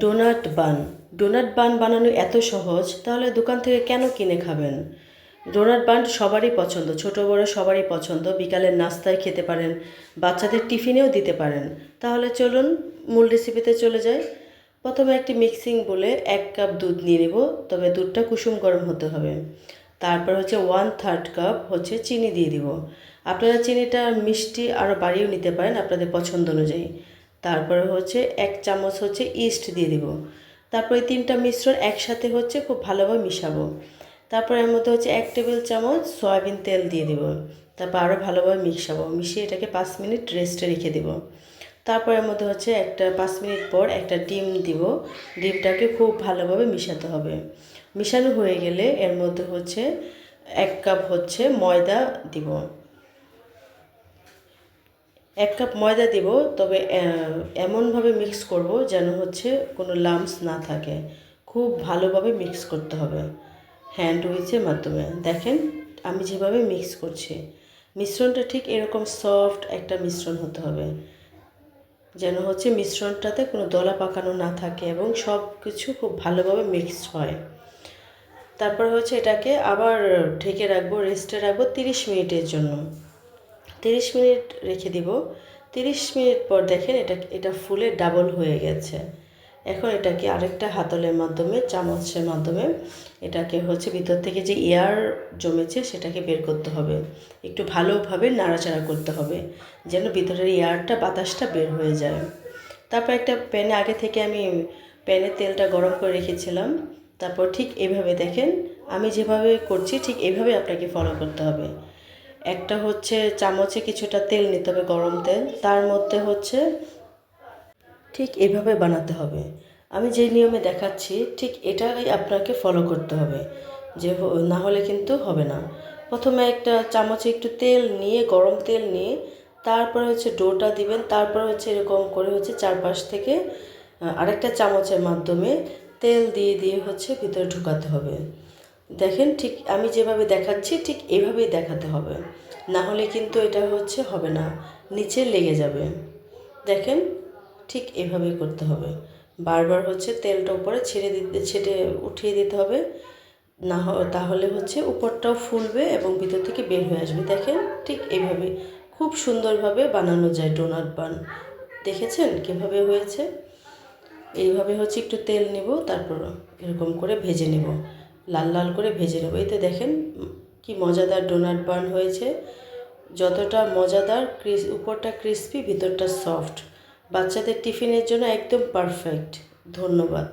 Donut বান। Donut বান বানানো এত সহজ, তাহলে দোকান থেকে কেন কিনে খাবেন? ডোনাট বান সবারই পছন্দ, ছোট বড় সবারই পছন্দ। বিকালের নাস্তায় খেতে পারেন, বাচ্চাদের টিফিনেও দিতে পারেন। তাহলে চলুন, মূল রেসিপিতে চলে যাই। প্রথমে একটি মিক্সিং বলে এক কাপ দুধ নিয়ে নেব, তবে দুধটা কুসুম গরম হতে হবে। তারপর হচ্ছে ওয়ান থার্ড কাপ হচ্ছে চিনি দিয়ে দিব। আপনারা চিনিটা মিষ্টি আরও বাড়িয়েও নিতে পারেন আপনাদের পছন্দ অনুযায়ী। তারপরে হচ্ছে এক চামচ হচ্ছে ইস্ট দিয়ে দিব। তারপরে তিনটা মিশ্রণ একসাথে হচ্ছে খুব ভালোভাবে মিশাবো। তারপরে এর মধ্যে হচ্ছে এক টেবিল চামচ সয়াবিন তেল দিয়ে দিব। তারপর আরও ভালোভাবে মিশাবো। মিশিয়ে এটাকে পাঁচ মিনিট রেস্টে রেখে দিব। তারপর এর মধ্যে হচ্ছে একটা পাঁচ মিনিট পর একটা ডিম দিব। ডিমটাকে খুব ভালোভাবে মিশাতে হবে। মিশানো হয়ে গেলে এর মধ্যে হচ্ছে এক কাপ হচ্ছে ময়দা দিব। এক কাপ ময়দা দিব, তবে এমনভাবে মিক্স করব যেন হচ্ছে কোনো লাম্পস না থাকে। খুব ভালোভাবে মিক্স করতে হবে হ্যান্ড উইচের মাধ্যমে। দেখেন, আমি যেভাবে মিক্স করছি, মিশ্রণটা ঠিক এরকম সফট একটা মিশ্রণ হতে হবে। যেন হচ্ছে মিশ্রণটাতে কোনো দলা পাকানো না থাকে এবং সব কিছু খুব ভালোভাবে মিক্স হয়। তারপর হচ্ছে এটাকে আবার ঢেকে রাখব রেস্টে রাখব তিরিশ মিনিটের জন্য। তিরিশ মিনিট রেখে দিব। তিরিশ মিনিট পর দেখেন এটা এটা ফুলে ডাবল হয়ে গেছে। এখন এটাকে আরেকটা হাতলের মাধ্যমে, চামচের মাধ্যমে এটাকে হচ্ছে ভিতর থেকে যে এয়ার জমেছে সেটাকে বের করতে হবে। একটু ভালোভাবে নাড়াচাড়া করতে হবে, যেন ভিতরের এয়ারটা, বাতাসটা বের হয়ে যায়। তারপর একটা প্যানে, আগে থেকে আমি প্যানে তেলটা গরম করে রেখেছিলাম। তারপর ঠিক এভাবে দেখেন, আমি যেভাবে করছি ঠিক এভাবে আপনাকে ফলো করতে হবে। একটা হচ্ছে চামচে কিছুটা তেল নিতে হবে গরম তেল, তার মধ্যে হচ্ছে ঠিক এভাবে বানাতে হবে। আমি যে নিয়মে দেখাচ্ছি, ঠিক এটাই আপনাকে ফলো করতে হবে, যে না হলে কিন্তু হবে না। প্রথমে একটা চামচে একটু তেল নিয়ে, গরম তেল নিয়ে, তারপরে হচ্ছে ডোটা দিবেন, তারপরে হচ্ছে এরকম করে হচ্ছে চারপাশ থেকে আরেকটা চামচের মাধ্যমে তেল দিয়ে দিয়ে হচ্ছে ভিতরে ঢুকাতে হবে। দেখেন ঠিক আমি যেভাবে দেখাচ্ছি, ঠিক এভাবেই দেখাতে হবে। না হলে কিন্তু এটা হচ্ছে, হবে না। নিচে লেগে যাবে। দেখেন ঠিক এভাবেই করতে হবে। বারবার হচ্ছে তেলটা উপরে ছেড়ে দিতে ছেড়ে উঠিয়ে দিতে হবে। না তাহলে হচ্ছে উপরটাও ফুলবে এবং ভিতর থেকে বের হয়ে আসবে। দেখেন ঠিক এইভাবে খুব সুন্দরভাবে বানানো যায় ডোনাট বান। দেখেছেন কীভাবে হয়েছে? এইভাবে হচ্ছে একটু তেল নেব, তারপর এরকম করে ভেজে নেব। লাল লাল করে ভেজে নেব। এতে দেখেন কি মজাদার ডোনাট বার্ন হয়েছে। যতটা মজাদার ক্রিস, উপরটা ক্রিস্পি ভিতরটা সফট বাচ্চাদের টিফিনের জন্য একদম পারফেক্ট ধন্যবাদ।